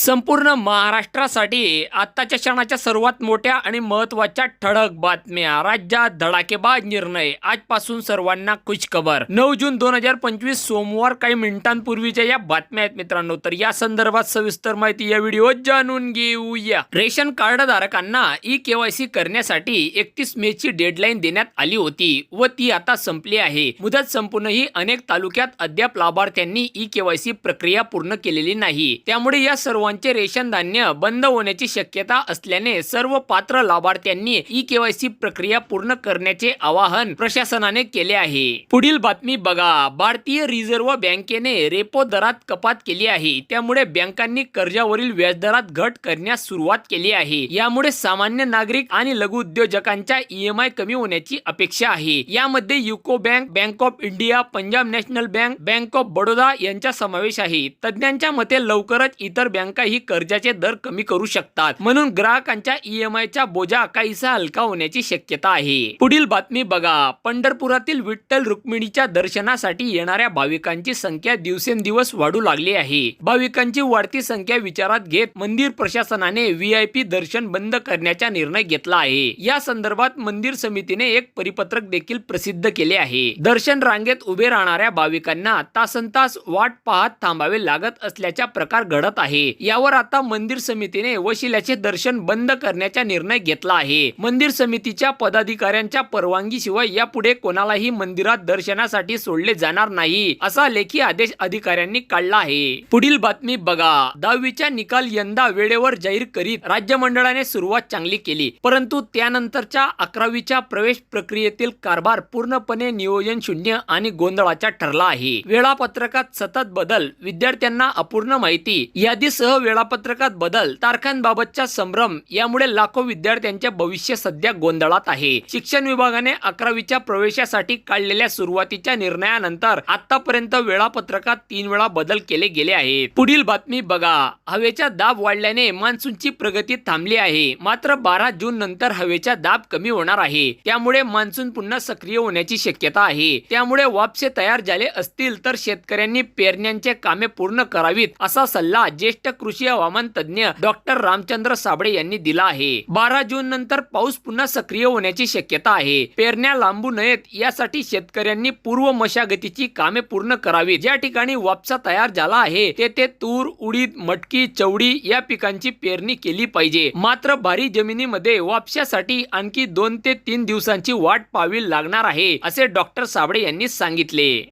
संपूर्ण महाराष्ट्रासाठी आत्ताच्या क्षणाच्या सर्वात मोठ्या आणि महत्त्वाच्या ठळक बातम्या. राज्यात धडाकेबाज निर्णय. आजपासून सर्वांना खुशखबर. नऊ जून दोन हजार पंचवीस सोमवार काही मिनिटांपूर्वीच्या या बातम्या आहेत मित्रांनो. तर या संदर्भात सविस्तर माहिती या व्हिडिओत जाणून घेऊया. रेशन कार्ड धारकांना ई केवायसी करण्यासाठी एकतीस मे ची डेडलाईन देण्यात आली होती व ती आता संपली आहे. मुदत संपूनही अनेक तालुक्यात अद्याप लाभार्थ्यांनी ई केवायसी प्रक्रिया पूर्ण केलेली नाही. त्यामुळे या सर्वांचे रेशन धान्य बंद होण्याची शक्यता असल्याने सर्व पात्र लाभार्थ्यांनी ई केवायसी प्रक्रिया पूर्ण करण्याचे आवाहन प्रशासनाने केले आहे. पुढील बातमी बघा. भारतीय रिझर्व्ह बँकेने रेपो दरात कपात केली आहे. त्यामुळे बँकांनी कर्जावरील व्याजदरात घट करण्यास सुरुवात केली आहे. यामुळे सामान्य नागरिक आणि लघु उद्योजकांच्या ईएमआय कमी होण्याची अपेक्षा आहे. यामध्ये UCO bank bank of India Punjab national bank bank of Baroda यांचा समावेश आहे. तज्ज्ञांच्या मते लवकरच इतर बँका काही कर्जाचे दर कमी करू शकतात. म्हणून ग्राहकांच्या ईएमआय बोजा काहीसा हलका होण्याची शक्यता आहे. पुढील बातमी बघा. पंढरपुरातील विठ्ठल रुक्मिणीच्या दर्शनासाठी येणाऱ्या भाविकांची संख्या दिवसेंदिवस वाढू लागली आहे. भाविकांची वाढती संख्या विचारात घेत मंदिर प्रशासनाने व्हीआयपी दर्शन बंद करण्याचा निर्णय घेतला आहे. या संदर्भात मंदिर समितीने एक परिपत्रक देखील प्रसिद्ध केले आहे. दर्शन रांगेत उभे राहणाऱ्या भाविकांना तासन तास वाट पाहत थांबावे लागत असल्याचा प्रकार घडत आहे. यावर आता मंदिर समितीने वशिल्याचे दर्शन बंद करण्याचा निर्णय घेतला आहे. मंदिर समितीच्या पदाधिकाऱ्यांच्या परवानगीशिवाय यापुढे कोणालाही मंदिरात दर्शनासाठी सोडले जाणार नाही असा लेखी आदेश अधिकाऱ्यांनी काढला आहे. पुढील बातमी बघा. दहावीचा निकाल यंदा वेळेवर जाहीर करीत राज्य मंडळाने सुरुवात चांगली केली परंतु त्यानंतरच्या अकरावीच्या प्रवेश प्रक्रियेतील कारभार पूर्णपणे नियोजन शून्य आणि गोंधळाचा ठरला आहे. वेळापत्रकात सतत बदल विद्यार्थ्यांना अपूर्ण माहिती यादीसह वेळापत्रकात बदल तारखांबाबतचा संभ्रम यामुळे लाखो विद्यार्थ्यांचे भविष्य सध्या गोंधळात आहे. शिक्षण विभागाने अकरावीच्या प्रवेशासाठी काढलेल्या सुरुवातीच्या निर्णयानंतर आतापर्यंत वेळापत्रकात तीन वेळा बदल केले गेले आहेत. पुढील बातमी बघा. हवेचा दाब वाढल्याने मान्सूनची प्रगती थांबली आहे. मात्र बारा जून नंतर हवेचा दाब कमी होणार आहे. त्यामुळे मान्सून पुन्हा सक्रिय होण्याची शक्यता आहे. त्यामुळे वापसे तयार झाले असतील तर शेतकऱ्यांनी पेरण्यांचे कामे पूर्ण करावीत असा सल्ला ज्येष्ठ कृषी कृषी हवामान तज्ज्ञ डॉक्टर रामचंद्र साबळे यांनी दिला आहे. बारा जून नंतर पाऊस पुन्हा सक्रिय होण्याची शक्यता आहे. पेरण्या लांबू नयेत यासाठी शेतकऱ्यांनी पूर्व मशागतीची कामे पूर्ण करावी ज्या ठिकाणी वापसा तयार झाला आहे तेथे तूर उडीद मटकी चवडी या पिकांची पेरणी केली पाहिजे. मात्र भारी जमिनीमध्ये वापशासाठी आणखी दोन ते तीन दिवसांची वाट पाहावी लागणार आहे असे डॉक्टर साबळे यांनी सांगितले.